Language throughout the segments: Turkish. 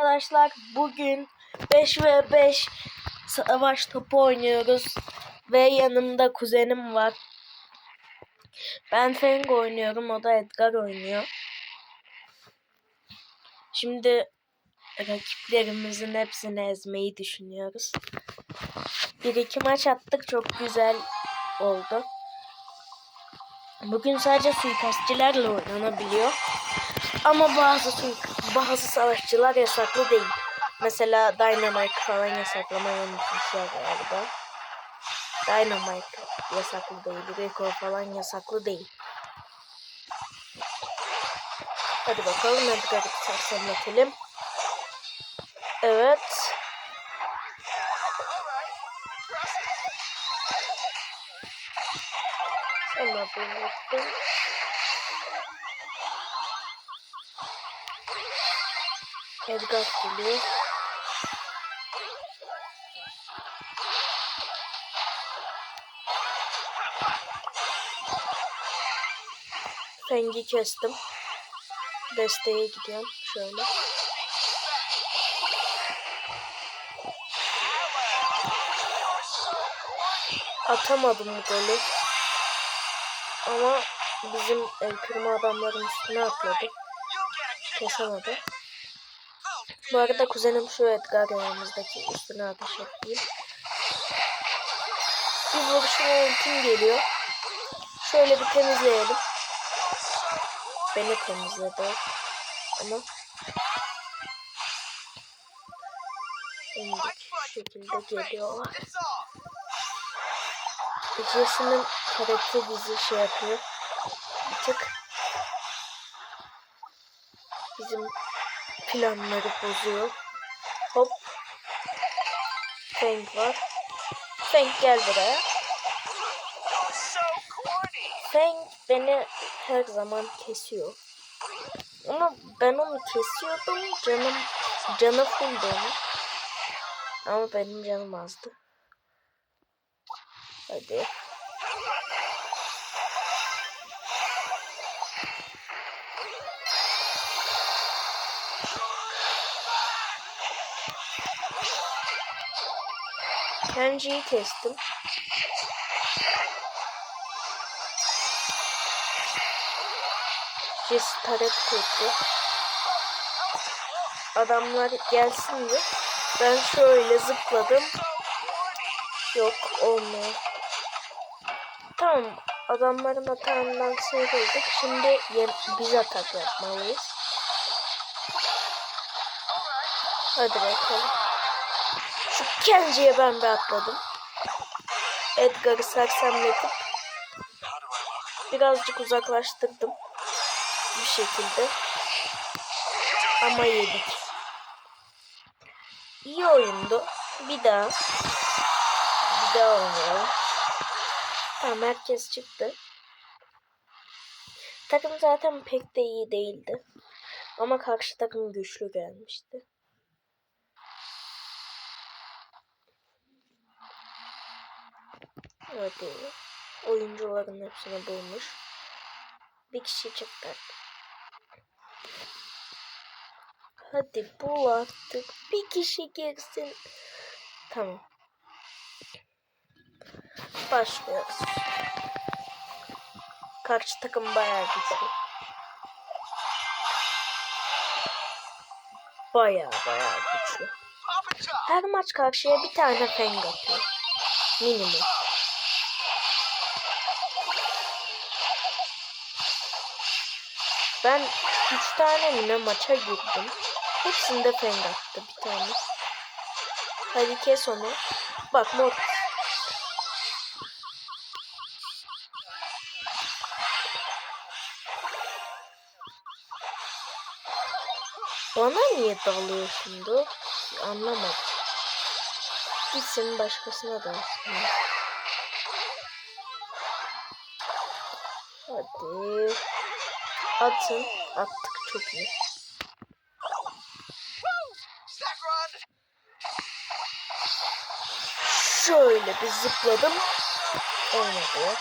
Arkadaşlar bugün 5 ve 5 savaş topu oynuyoruz. Ve yanımda kuzenim var. Ben Feng oynuyorum. O da Edgar oynuyor. Şimdi rakiplerimizin hepsini ezmeyi düşünüyoruz. Bir iki maç attık. Çok güzel oldu. Bugün sadece suikastçilerle oynanabiliyor. Ama bazı suik- bazı savaşçılar yasaklı değil. Mesela Dynamite falan yasaklamayı unutmuşlar galiba. Dynamite yasaklı değil. Rico falan yasaklı değil. Hadi bakalım Edgar'ı sersemletelim. Evet. Sana bunu Edgar geliyor. Rengi kestim. Desteğe gidiyorum. Şöyle. Atamadım golü. Ama bizim El Primo adamların üstüne atladı. Kesemedi. Bu arada kuzenim şu Edgar yanımızdaki üstüne ateş ettiğim. Bir vuruşuma ultim geliyor. Şöyle bir temizleyelim. Beni temizledi. Ama indik şekilde geliyorlar. Jesse'nin karakter bizi şey yapıyor. Bir tık bizim planları bozuyor. Hop. Fang var. Fang gel buraya. Fang beni her zaman kesiyor. Ama ben onu kesiyordum. Canım canı fulldu onun. Ama benim canım azdı. Hadi. Kenji'yi kestim. Jess taret kurdu. Adamlar gelsin diye. Ben şöyle zıpladım. Yok olmuyor. Tamam. Adamların atağından sıyrıldık. Şimdi biz atak yapmalıyız. Hadi bakalım. Şu Kenji'ye ben bir atladım. Edgar'ı sersemletip birazcık uzaklaştırdım. Bir şekilde. Ama yedik. İyi oyundu. Bir daha. Bir daha oynayalım. Tamam herkes çıktı. Takım zaten pek de iyi değildi. Ama karşı takım güçlü gelmişti. Hadi. Oyuncuların hepsini bulmuş. Bir kişi çıktı. Hadi bul artık. Bir kişi girsin. Tamam. Başlıyoruz. Karşı takım bayağı güçlü. Bayağı bayağı güçlü. Her maç karşıya bir tane feng atıyor. Minimum. Ben üç tane mi ne maça girdim. Hepsinde feng attı bir tane. Hadi kes onu. Bak mor. Bana niye dalıyor şimdi? Anlamadım. Gitsin başkasına dalsın. Hadi. Atın. Attık çok iyi. Şöyle bir zıpladım. Olmadı.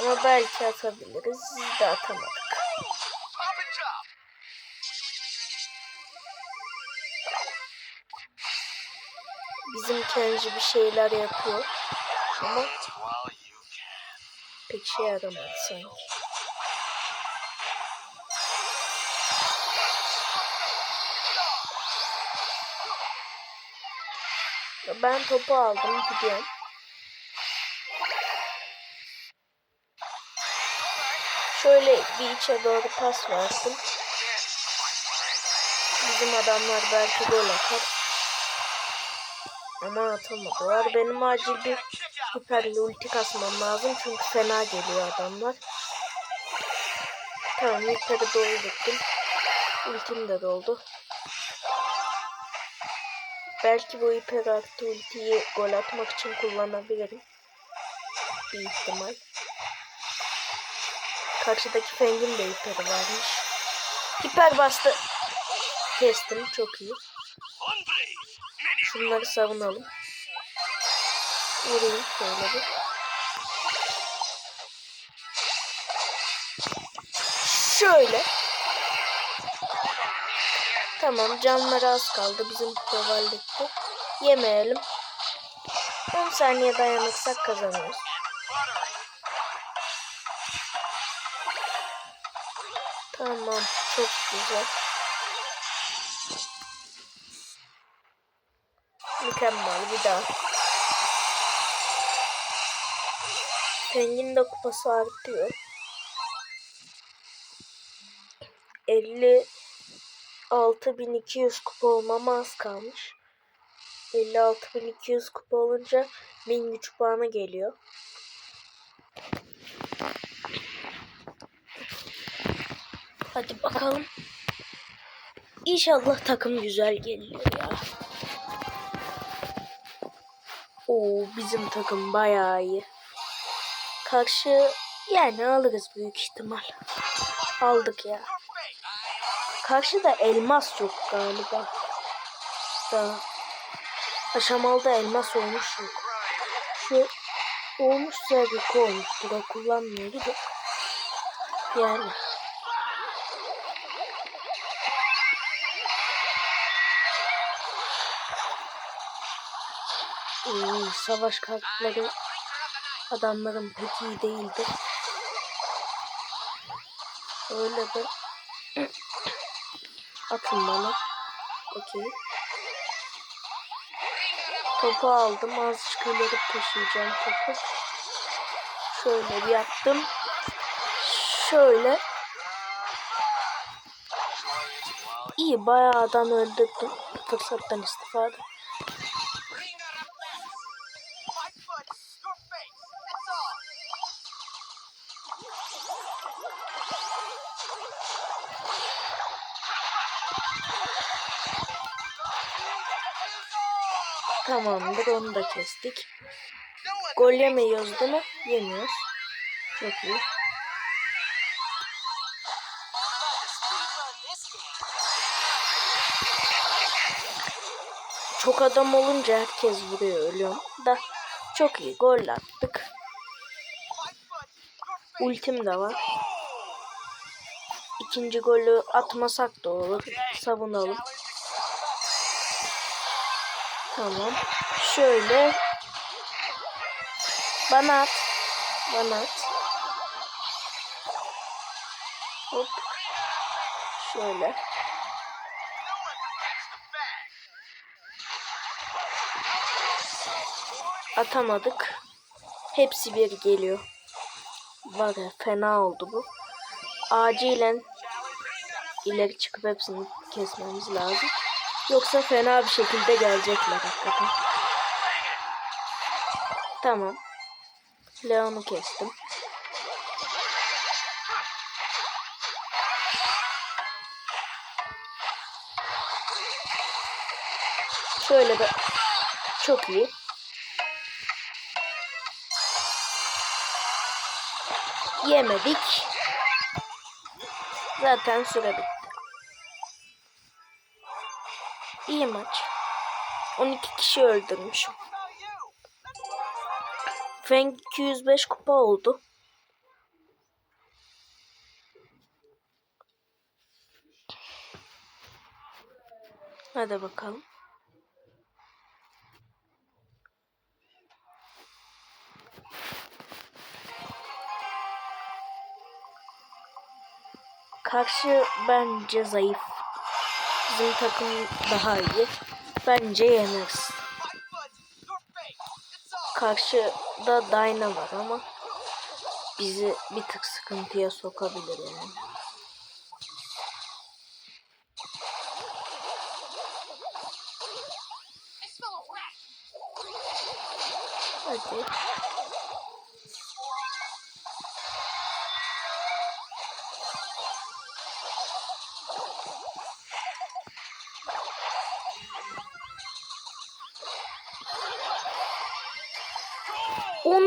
Ama belki atabiliriz. Siz de atamadık. Bizim kendi bir şeyler yapıyor. Ama pek şey yaramadı sanki. Ben topu aldım gidiyorum. Şöyle bir içe doğru pas versin. Bizim adamlar belki gol atar. Ama atamadılar. Benim acil bir hiperli ulti kasmam lazım. Çünkü fena geliyor adamlar. Tamam hiperi doldurdum. Ultim de doldu. Belki bu hiper artı ultiyi gol atmak için kullanabilirim. Bir ihtimal. Karşıdaki Feng'in de hiperi varmış. Hiper bastı. Kestim çok iyi. Şunları savunalım. Vurayım şöyle bir. Şöyle. Tamam canları az kaldı. Bizim kovalletti. Yemeyelim. 10 saniye dayanırsak kazanırız. Tamam. Çok güzel. Mükemmel bir daha. Pengin de kupası artıyor. 56.200 kupa olmama az kalmış. 56.200 kupa olunca 1000 güç puanı geliyor. Hadi bakalım. İnşallah takım güzel geliyor ya. Oo bizim takım bayağı iyi. Karşı yani alırız büyük ihtimal. Aldık ya. Karşıda elmas yok galiba. Da aşamalı elmas olmuş yok. Şu olmuş zerrik olmuştur. O kullanmıyordu da. Yani. Hmm, savaş kartları adamların pek iyi değildi. Öyle de atın bana. Okey. Topu aldım. Azıcık ileri taşıyacağım topu. Şöyle bir yaptım. Şöyle. İyi bayağı adam öldürdüm. Fırsattan istifade. Tamamdır onu da kestik. Gol yemiyoruz değil mi? Yemiyoruz. Çok iyi. Çok adam olunca herkes vuruyor ölüyorum. Da çok iyi gol attık. Ultim de var. İkinci golü atmasak da olur. Savunalım. Tamam. Şöyle. Bana at. Bana at. Hop. Şöyle. Atamadık. Hepsi bir geliyor. Var ya fena oldu bu. Acilen ileri çıkıp hepsini kesmemiz lazım. Yoksa fena bir şekilde gelecekler hakikaten. Tamam. Leon'u kestim. Şöyle de çok iyi. Yemedik. Zaten süre bitti. İyi maç. 12 kişi öldürmüşüm. Frank 205 kupa oldu. Hadi bakalım. Karşı bence zayıf. Bizim takım daha iyi. Bence yeneriz. Karşıda Dyna var ama bizi bir tık sıkıntıya sokabilir yani. Hadi.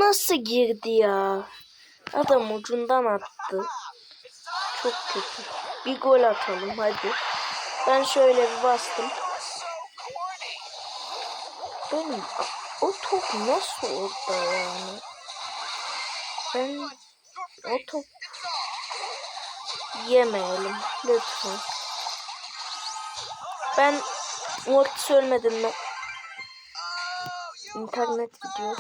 Nasıl girdi ya? Adam ucundan attı. Çok kötü. Bir gol atalım hadi. Ben şöyle bir bastım. Benim o top nasıl orada yani? Ben o top yemeyelim lütfen. Ben Mortis ölmedim mi? İnternet gidiyor.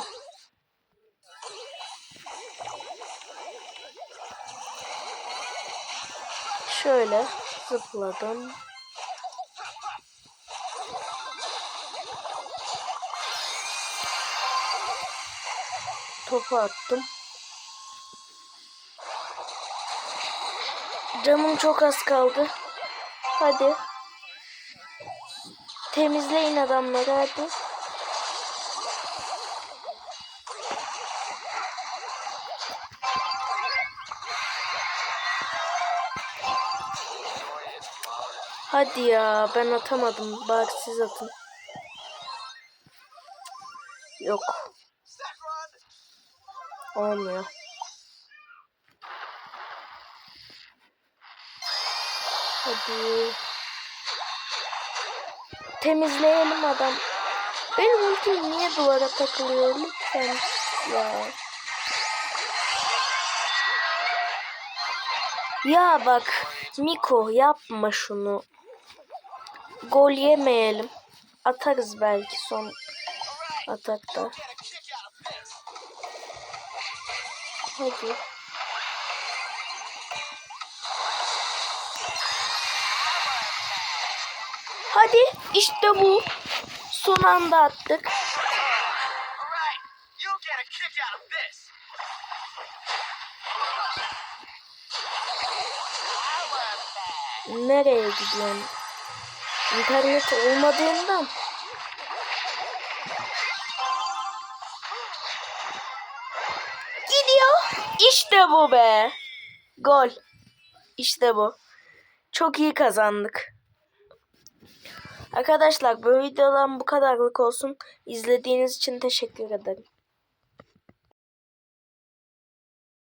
Şöyle zıpladım. Topu attım. Canım çok az kaldı. Hadi. Temizleyin adamları hadi. Hadi ya ben atamadım. Bak siz atın. Yok. Olmuyor. Hadi. Temizleyelim adam. Benim ultim niye duvara takılıyor lütfen ya. Ya bak Miko yapma şunu. Gol yemeyelim. Atarız belki son atakta. Hadi. Hadi işte bu. Son anda attık. Nereye gidiyorsun? İnternet olmadığından. Gidiyor. İşte bu be. Gol. İşte bu. Çok iyi kazandık. Arkadaşlar bu videodan bu kadarlık olsun. İzlediğiniz için teşekkür ederim.